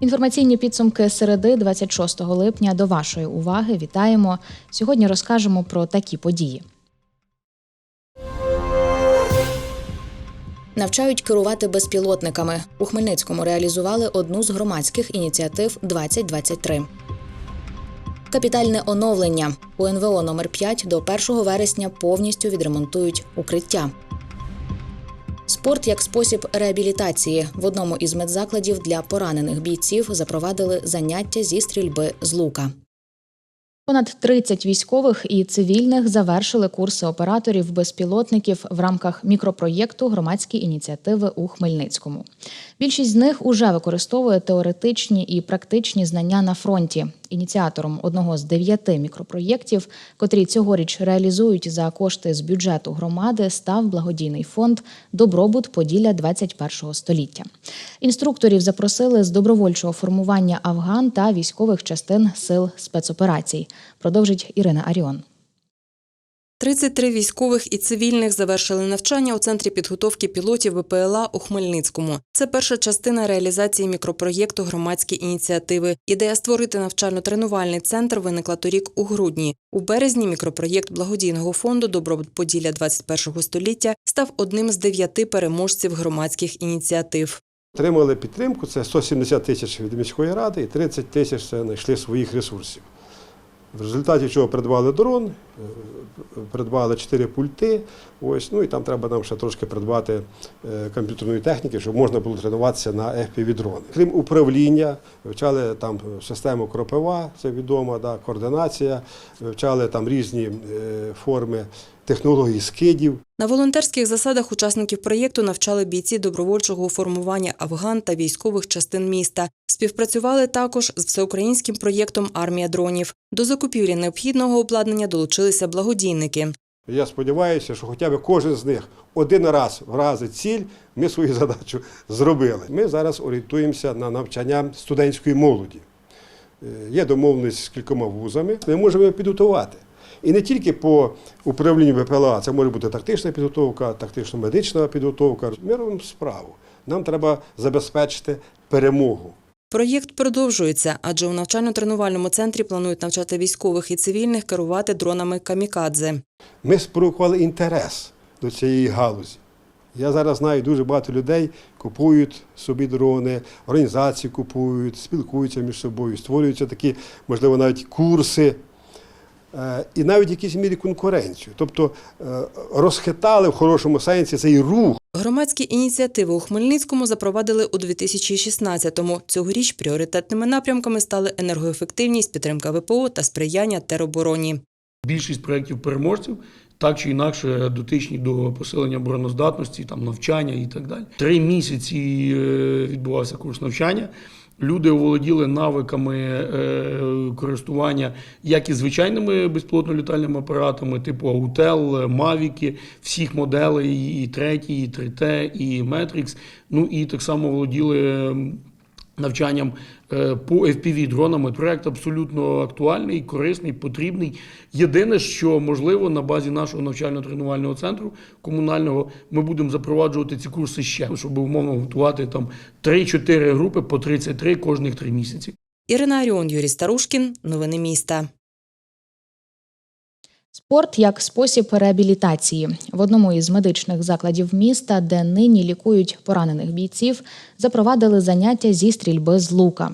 Інформаційні підсумки середи 26 липня до вашої уваги. Вітаємо. Сьогодні розкажемо про такі події. Навчають керувати безпілотниками. У Хмельницькому реалізували одну з громадських ініціатив 2023. Капітальне оновлення. У НВО номер 5 до 1 вересня повністю відремонтують укриття. Спорт як спосіб реабілітації в одному із медзакладів для поранених бійців запровадили заняття зі стрільби з лука. Понад 30 військових і цивільних завершили курси операторів безпілотників в рамках мікропроєкту громадські ініціативи у Хмельницькому. Більшість з них уже використовує теоретичні і практичні знання на фронті. Ініціатором одного з дев'яти мікропроєктів, котрі цьогоріч реалізують за кошти з бюджету громади, став благодійний фонд Добробут Поділля 21 століття. Інструкторів запросили з добровольчого формування афган та військових частин сил спецоперацій. Продовжить Ірина Аріон. 33 військових і цивільних завершили навчання у центрі підготовки пілотів БПЛА у Хмельницькому. Це перша частина реалізації мікропроєкту громадські ініціативи. Ідея створити навчально-тренувальний центр виникла торік у грудні. У березні мікропроєкт благодійного фонду Добробут Поділля 21 століття став одним з дев'яти переможців громадських ініціатив. Отримали підтримку, це 170 тисяч від міської ради і 30 тисяч це знайшли своїх ресурсів. В результаті чого придбали дрон, придбали 4 пульти, ось, ну і там треба нам ще трошки придбати е, комп'ютерної техніки, щоб можна було тренуватися на FPV-дрони. Крім управління, вивчали там систему кропива, це відома, да, координація, вивчали там різні е, форми технології скидів. На волонтерських засадах учасників проєкту навчали бійці добровольчого формування афган та військових частин міста. Співпрацювали також з всеукраїнським проєктом Армія дронів. До закупівлі необхідного обладнання долучилися благодійники. Я сподіваюся, що хоча б кожен з них один раз вразить ціль, ми свою задачу зробили. Ми зараз орієнтуємося на навчання студентської молоді. Е, Є домовленість з кількома вузами, ми можемо підготувати. І не тільки по управлінню ВПЛА, це може бути тактична підготовка, тактично-медична підготовка. Ми робимо справу. Нам треба забезпечити перемогу. Проєкт продовжується, адже у навчально-тренувальному центрі планують навчати військових і цивільних керувати дронами камікадзе. Ми спровокували інтерес до цієї галузі. Я зараз знаю, дуже багато людей купують собі дрони, організації купують, спілкуються між собою, створюються такі, можливо, навіть курси. Е, І навіть в якійсь мірі конкуренцію. Тобто е, розхитали в хорошому сенсі цей рух. Громадські ініціативи у Хмельницькому запровадили у 2016-му. Цьогоріч пріоритетними напрямками стали енергоефективність, підтримка ВПО та сприяння теробороні. Більшість проєктів переможців так чи інакше дотичні до посилення обороноздатності, там навчання і так далі. Три місяці е, відбувався курс навчання. Люди оволоділи навиками е, користування як і звичайними безпілотно-літальними апаратами, типу Аутел, Мавіки, всіх моделей, і третій, і 3T, і Метрікс. Ну і так само володіли навчанням е, по fpv дронами. Проект абсолютно актуальний, корисний, потрібний. Єдине, що можливо на базі нашого навчально-тренувального центру комунального ми будемо запроваджувати ці курси ще, щоб умовно готувати там 3-4 групи по 33 кожних 3 місяці. Ірина Аріон, Юрій Старушкін. Новини міста. Спорт як спосіб реабілітації в одному із медичних закладів міста, де нині лікують поранених бійців, запровадили заняття зі стрільби з лука.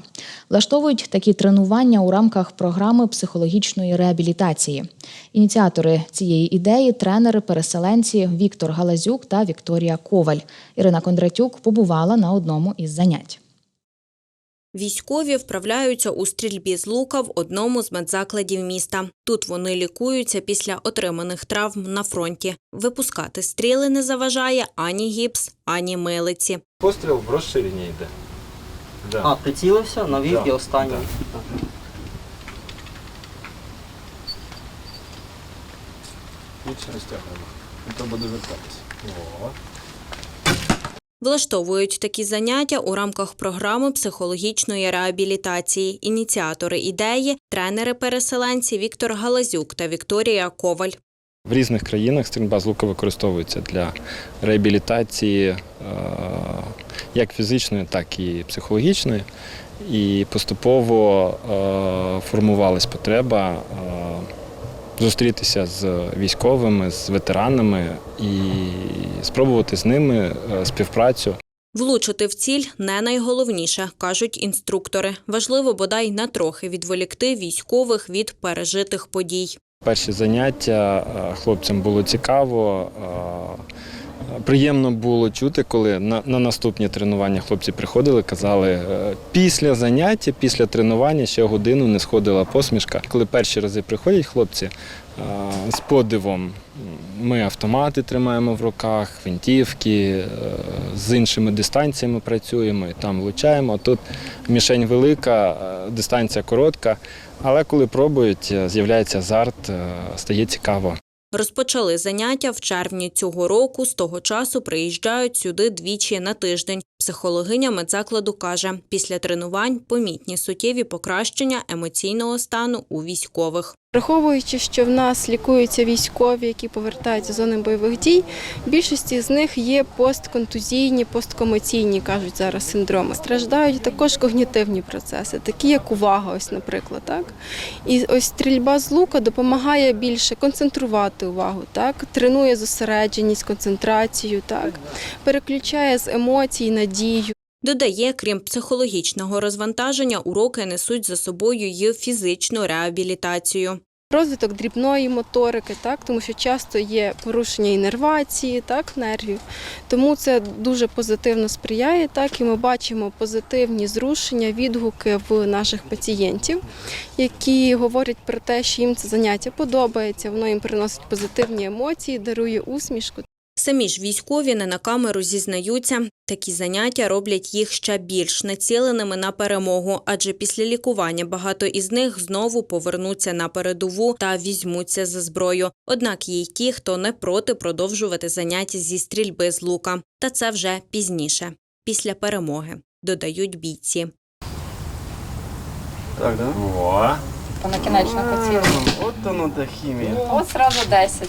Влаштовують такі тренування у рамках програми психологічної реабілітації. Ініціатори цієї ідеї тренери переселенці Віктор Галазюк та Вікторія Коваль. Ірина Кондратюк побувала на одному із занять. Військові вправляються у стрільбі з лука в одному з медзакладів міста. Тут вони лікуються після отриманих травм на фронті. Випускати стріли не заважає ані гіпс, ані милиці. Постріл в розширення йде. Да. А, прицілився, навів Да, і останній. да. Більше розтягуємо. Не треба довертатися. Влаштовують такі заняття у рамках програми психологічної реабілітації. Ініціатори ідеї тренери-переселенці Віктор Галазюк та Вікторія Коваль. В різних країнах стрільба з лука використовується для реабілітації е, як фізичної, так і психологічної. І поступово е, формувалась потреба е, зустрітися з військовими, з ветеранами і спробувати з ними е, співпрацю. Влучити в ціль не найголовніше, кажуть інструктори. Важливо бодай на трохи відволікти військових від пережитих подій. Перші заняття е, хлопцям було цікаво. Приємно було чути, коли на, на наступні тренування хлопці приходили, казали, е, після заняття, після тренування ще годину не сходила посмішка. Коли перші рази приходять хлопці е, з подивом, ми автомати тримаємо в руках, гвинтівки, е, з іншими дистанціями працюємо і там влучаємо. Тут мішень велика, дистанція коротка. Але коли пробують, з'являється азарт, стає цікаво. Розпочали заняття в червні цього року. З того часу приїжджають сюди двічі на тиждень. Психологиня медзакладу каже, після тренувань помітні суттєві покращення емоційного стану у військових. Враховуючи, що в нас лікуються військові, які повертаються з зони бойових дій, більшості з них є постконтузійні, посткомоційні, кажуть зараз синдроми. Страждають також когнітивні процеси, такі як увага, ось, наприклад. Так? І ось стрільба з лука допомагає більше концентрувати увагу, так? тренує зосередженість, концентрацію, так? переключає з емоцій на дію. Додає, крім психологічного розвантаження, уроки несуть за собою й фізичну реабілітацію. Розвиток дрібної моторики, так тому що часто є порушення інервації, так нервів. Тому це дуже позитивно сприяє. Так і ми бачимо позитивні зрушення, відгуки в наших пацієнтів, які говорять про те, що їм це заняття подобається, воно їм приносить позитивні емоції, дарує усмішку. Самі ж військові не на камеру зізнаються, такі заняття роблять їх ще більш націленими на перемогу, адже після лікування багато із них знову повернуться на передову та візьмуться за зброю. Однак є й ті, хто не проти продовжувати заняття зі стрільби з лука. Та це вже пізніше, після перемоги, додають бійці. Так, да? О, По накінечнику цілому. От воно та хімія. От зразу 10.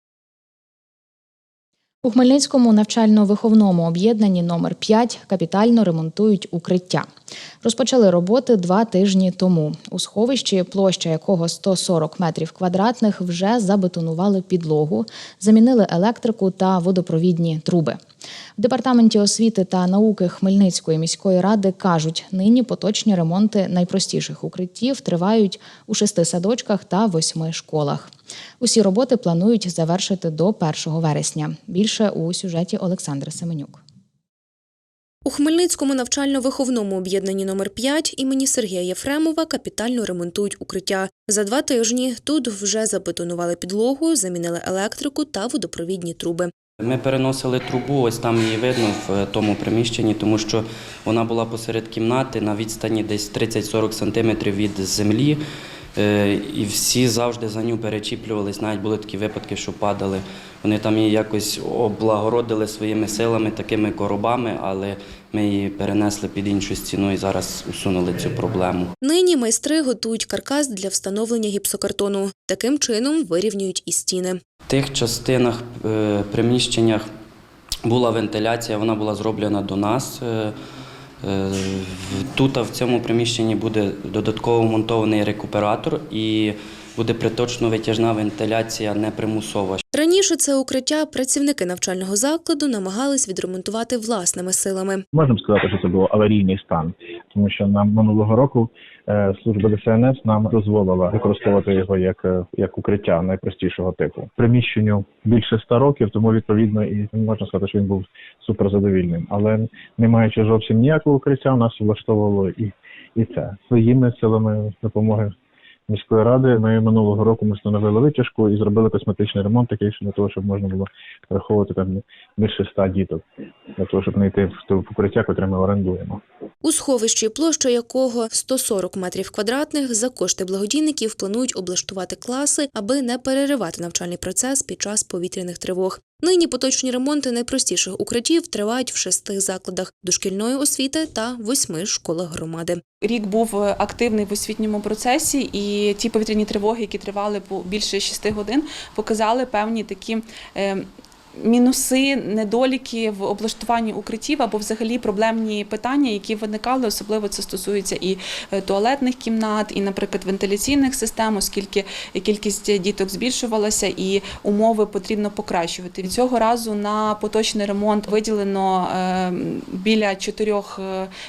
У Хмельницькому навчально-виховному об'єднанні номер 5 капітально ремонтують укриття. Розпочали роботи два тижні тому. У сховищі, площа якого 140 метрів квадратних, вже забетонували підлогу, замінили електрику та водопровідні труби. В департаменті освіти та науки Хмельницької міської ради кажуть, нині поточні ремонти найпростіших укриттів тривають у шести садочках та восьми школах. Усі роботи планують завершити до 1 вересня. Більше у сюжеті Олександра Семенюк. У Хмельницькому навчально-виховному об'єднанні номер 5 імені Сергія Єфремова капітально ремонтують укриття. За два тижні тут вже забетонували підлогу, замінили електрику та водопровідні труби. Ми переносили трубу, ось там її видно в е, тому приміщенні, тому що вона була посеред кімнати на відстані десь 30-40 сантиметрів від землі. Е, І всі завжди за ню перечіплювались. Навіть були такі випадки, що падали. Вони там її якось облагородили своїми силами, такими коробами, але ми її перенесли під іншу стіну і зараз усунули цю проблему. Нині майстри готують каркас для встановлення гіпсокартону. Таким чином вирівнюють і стіни. В тих частинах, е, приміщеннях була вентиляція, вона була зроблена до нас. Е, Тут в цьому приміщенні буде додатково монтований рекуператор і буде приточно витяжна вентиляція непримусова. Раніше це укриття працівники навчального закладу намагались відремонтувати власними силами. Можна сказати, що це був аварійний стан, тому що нам минулого року е, служба ДСНС нам дозволила використовувати його як, е, як укриття найпростішого типу. Приміщенню більше ста років, тому відповідно і можна сказати, що він був суперзадовільним. Але не маючи зовсім ніякого укриття, нас влаштовувало і, і це своїми силами допомоги. Міської ради ми минулого року ми встановили витяжку і зробили косметичний ремонт, такий для того, щоб можна було враховувати там більше ста діток, для того, щоб знайти в те укриття, котре ми орендуємо. У сховищі, площа якого 140 метрів квадратних, за кошти благодійників планують облаштувати класи, аби не переривати навчальний процес під час повітряних тривог. Нині поточні ремонти найпростіших укриттів тривають в шести закладах дошкільної освіти та восьми школах громади. Рік був е, активний в освітньому процесі, і ті повітряні тривоги, які тривали більше шести годин, показали певні такі. Е, Мінуси, недоліки в облаштуванні укриттів або взагалі проблемні питання, які виникали, особливо це стосується і е, туалетних кімнат, і, наприклад, вентиляційних систем, оскільки кількість діток збільшувалася і умови потрібно покращувати. Цього разу на поточний ремонт виділено е, біля 4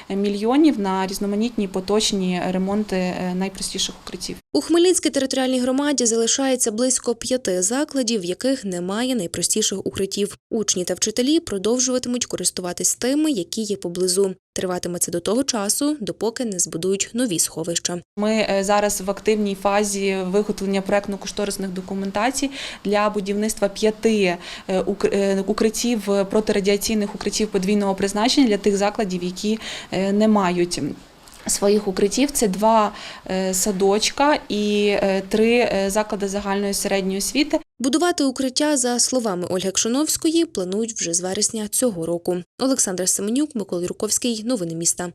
мільйонів на різноманітні поточні ремонти е, найпростіших укриттів. У Хмельницькій територіальній громаді залишається близько п'яти закладів, в яких немає найпростіших укриттів. Учні та вчителі продовжуватимуть користуватись тими, які є поблизу. Триватиме це до того часу, допоки не збудують нові сховища. Ми е, зараз в активній фазі виготовлення проектно-кошторисних документацій для будівництва п'яти е, е, укриттів протирадіаційних укриттів подвійного призначення для тих закладів, які не мають. Своїх укриттів це два е, садочка і е, три е, заклади загальної середньої освіти. Будувати укриття, за словами Ольги Кшоновської, планують вже з вересня цього року. Олександр Семенюк, Микола Юрковський. Новини міста.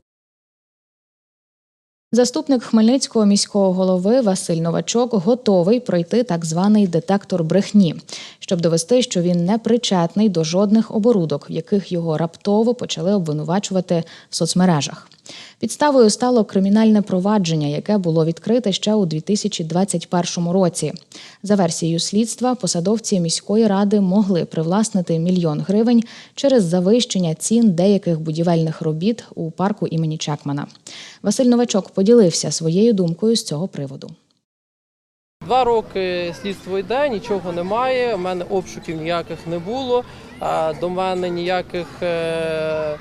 Заступник Хмельницького міського голови Василь Новачок готовий пройти так званий детектор брехні, щоб довести, що він не причетний до жодних оборудок, в яких його раптово почали обвинувачувати в соцмережах. Підставою стало кримінальне провадження, яке було відкрите ще у 2021 році. За версією слідства, посадовці міської ради могли привласнити мільйон гривень через завищення цін деяких будівельних робіт у парку імені Чекмана. Василь Новачок поділився своєю думкою з цього приводу. Два роки слідство йде, нічого немає. У мене обшуків ніяких не було. До мене ніяких е,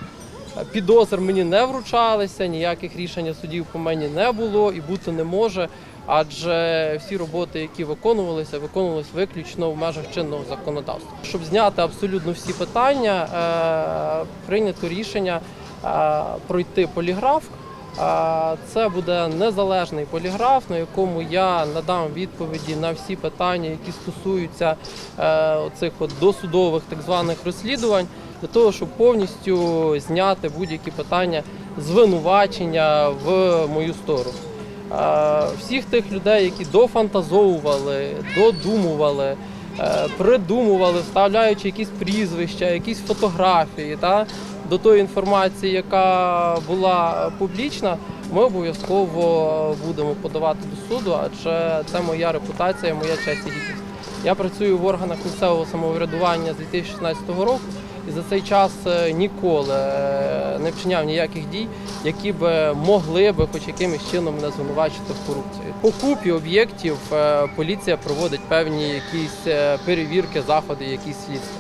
підозр мені не вручалися, ніяких рішень судів по мені не було і бути не може. Адже всі роботи, які виконувалися, виконувалися виключно в межах чинного законодавства. Щоб зняти абсолютно всі питання, е, прийнято рішення е, пройти поліграф. Це буде незалежний поліграф, на якому я надам відповіді на всі питання, які стосуються е, от досудових так званих розслідувань, для того, щоб повністю зняти будь-які питання звинувачення в мою сторону. Всіх тих людей, які дофантазовували, додумували, е, придумували, вставляючи якісь прізвища, якісь фотографії та, до тої інформації, яка була публічна, ми обов'язково будемо подавати до суду, адже це моя репутація, моя честь і гідність. Я працюю в органах місцевого самоврядування з 2016 року і за цей час е, ніколи е, не вчиняв ніяких дій, які б могли би хоч якимось чином мене звинувачити в корупції. По купі об'єктів е, поліція проводить певні якісь е, перевірки, заходи, якісь слідства.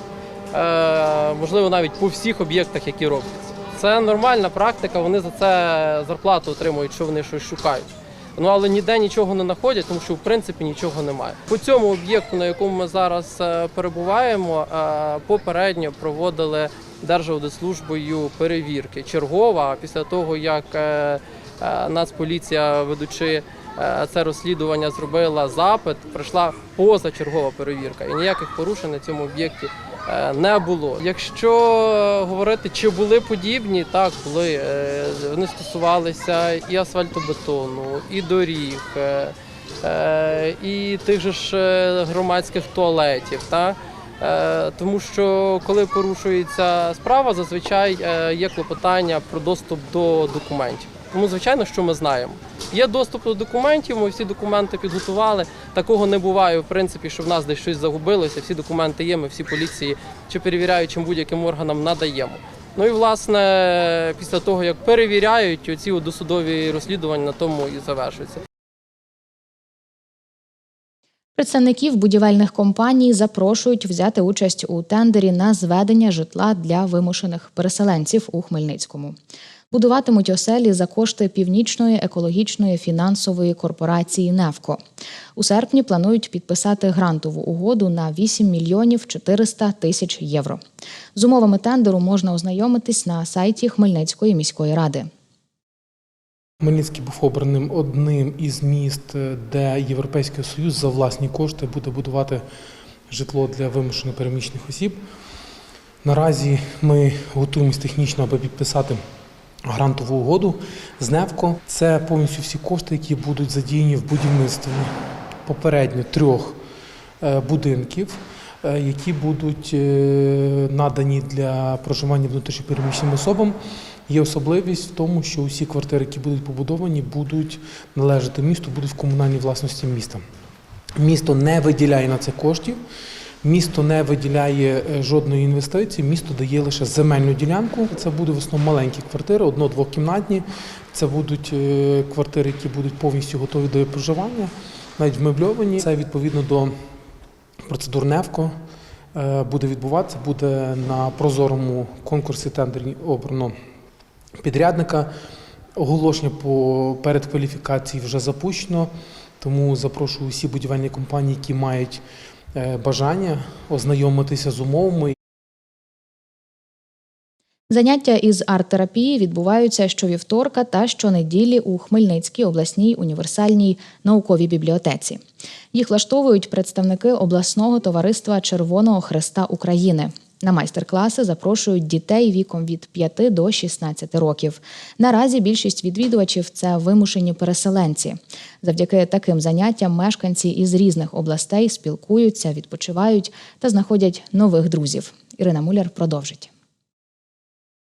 Е, Можливо, навіть по всіх об'єктах, які робляться. Це нормальна практика, вони за це зарплату отримують, що вони щось шукають. Ну але ніде нічого не знаходять, тому що в принципі нічого немає. По цьому об'єкту, на якому ми зараз е, перебуваємо, е, попередньо проводили Держаудитслужбою перевірки чергова. Після того як е, Нацполіція, ведучи це розслідування, зробила запит, прийшла позачергова перевірка, і ніяких порушень на цьому об'єкті не було. Якщо говорити, чи були подібні, так були. Е, Вони стосувалися і асфальтобетону, і доріг, е, е, і тих же ж е, громадських туалетів. Та? Е, Тому що коли порушується справа, зазвичай е, є клопотання про доступ до документів. Тому, звичайно, що ми знаємо. Є доступ до документів, ми всі документи підготували. Такого не буває, в принципі, що в нас десь щось загубилося. Всі документи є, ми всі поліції чи перевіряючим будь-яким органам надаємо. Ну і власне, після того, як перевіряють, от досудові розслідування на тому і завершуються. Представників будівельних компаній запрошують взяти участь у тендері на зведення житла для вимушених переселенців у Хмельницькому. Будуватимуть оселі за кошти північної екологічної фінансової корпорації «Невко». У серпні планують підписати грантову угоду на 8 мільйонів 400 тисяч євро. З умовами тендеру можна ознайомитись на сайті Хмельницької міської ради. Хмельницький був обраним одним із міст, де Європейський Союз за власні кошти буде будувати житло для вимушено переміщених осіб. Наразі ми готуємося технічно, аби підписати грантову угоду з НЕВКО. Це повністю всі кошти, які будуть задіяні в будівництві попередньо трьох е, будинків, е, які будуть е, надані для проживання внутрішньопереміщеним особам. Є особливість в тому, що усі квартири, які будуть побудовані, будуть належати місту, будуть в комунальній власності міста. Місто не виділяє на це коштів. Місто не виділяє е, жодної інвестиції, місто дає лише земельну ділянку. Це буде в основному маленькі квартири, одно-двокімнатні. Це будуть е, квартири, які будуть повністю готові до проживання, навіть вмебльовані. Це відповідно до процедур НЕВКО е, буде відбуватися, буде на прозорому конкурсі тендері обрано підрядника. Оголошення по передкваліфікації вже запущено, тому запрошую усі будівельні компанії, які мають бажання ознайомитися з умовами Заняття із арт-терапії відбуваються щовівторка та щонеділі у Хмельницькій обласній універсальній науковій бібліотеці. Їх влаштовують представники обласного товариства Червоного Хреста України. На майстер-класи запрошують дітей віком від 5 до 16 років. Наразі більшість відвідувачів це вимушені переселенці. Завдяки таким заняттям мешканці із різних областей спілкуються, відпочивають та знаходять нових друзів. Ірина Муляр продовжить.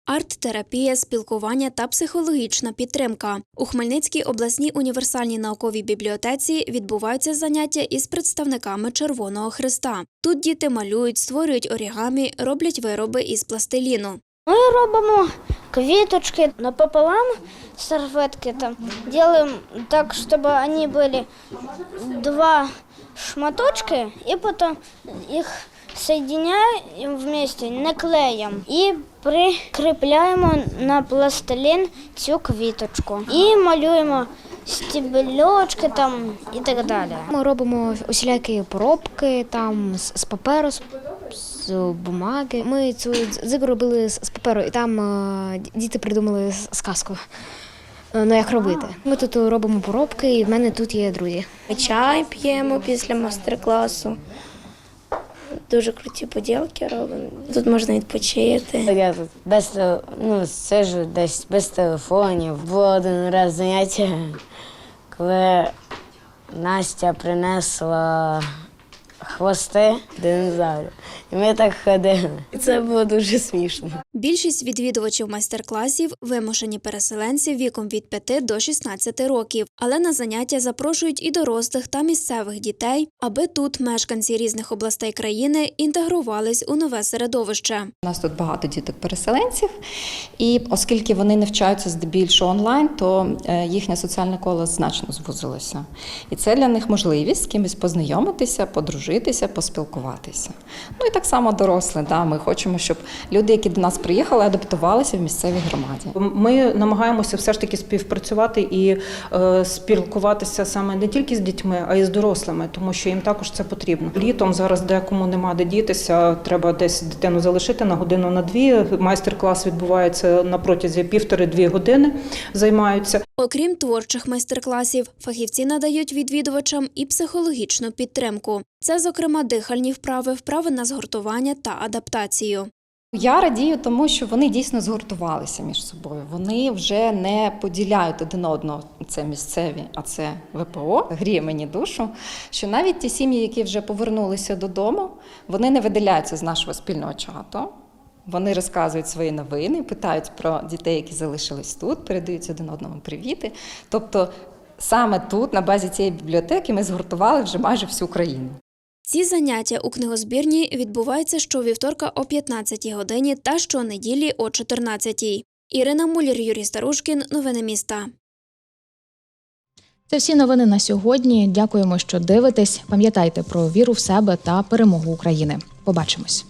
Арт-терапія, спілкування та психологічна підтримка. У Хмельницькій обласній універсальній науковій бібліотеці відбуваються заняття із представниками Червоного Христа. Тут діти малюють, створюють орігамі, роблять вироби із пластиліну. Ми робимо квіточки напополам, серветки там. Делаем так, щоб вони були два шматочки, і потім їх соединяем вместе, наклеїмо і прикріпляємо на пластилін цю квіточку. І малюємо стебельочки там і так далі. Ми робимо усілякі поробки там з, з паперу, з, з бумаги. Ми цю дзигу робили з, з паперу, і там е, діти придумали сказку. е, Ну, як робити. Ми тут робимо поробки, і в мене тут є друзі. Чай п'ємо після майстер-класу. Дуже круті поділки робимо. Тут можна відпочити. Я тут без ну, сиджу десь без телефонів. Було один раз заняття, коли Настя принесла хвости динозаврів. І ми так ходили. І це було дуже смішно. Більшість відвідувачів майстер-класів вимушені переселенці віком від 5 до 16 років, але на заняття запрошують і дорослих та місцевих дітей, аби тут мешканці різних областей країни інтегрувались у нове середовище. У нас тут багато діток-переселенців, і оскільки вони навчаються здебільшого онлайн, то е, їхнє соціальне коло значно звузилося. І це для них можливість з кимось познайомитися, подружитися, поспілкуватися. Ну і так само дорослі. Да, ми хочемо, щоб люди, які до нас приїхали, адаптувалися в місцевій громаді. Ми намагаємося все ж таки співпрацювати і е, спілкуватися саме не тільки з дітьми, а й з дорослими, тому що їм також це потрібно. Літом зараз декому нема де дітися, треба десь дитину залишити на годину на дві. Майстер-клас відбувається на протязі півтори-дві години. Займаються. Окрім творчих майстер-класів, фахівці надають відвідувачам і психологічну підтримку. Це, зокрема, дихальні вправи, вправи на згуртування та адаптацію. Я радію тому, що вони дійсно згуртувалися між собою. Вони вже не поділяють один одного. Це місцеві, а це ВПО. Гріє мені душу. Що навіть ті сім'ї, які вже повернулися додому, вони не виділяються з нашого спільного чату. Вони розказують свої новини, питають про дітей, які залишились тут, передають один одному привіти. Тобто, саме тут, на базі цієї бібліотеки, ми згуртували вже майже всю країну. Ці заняття у книгозбірні відбуваються щовівторка о 15-й годині та щонеділі о 14-й. Ірина Муляр, Юрій Старушкін. Новини міста. Це всі новини на сьогодні. Дякуємо, що дивитесь. Пам'ятайте про віру в себе та перемогу України. Побачимось.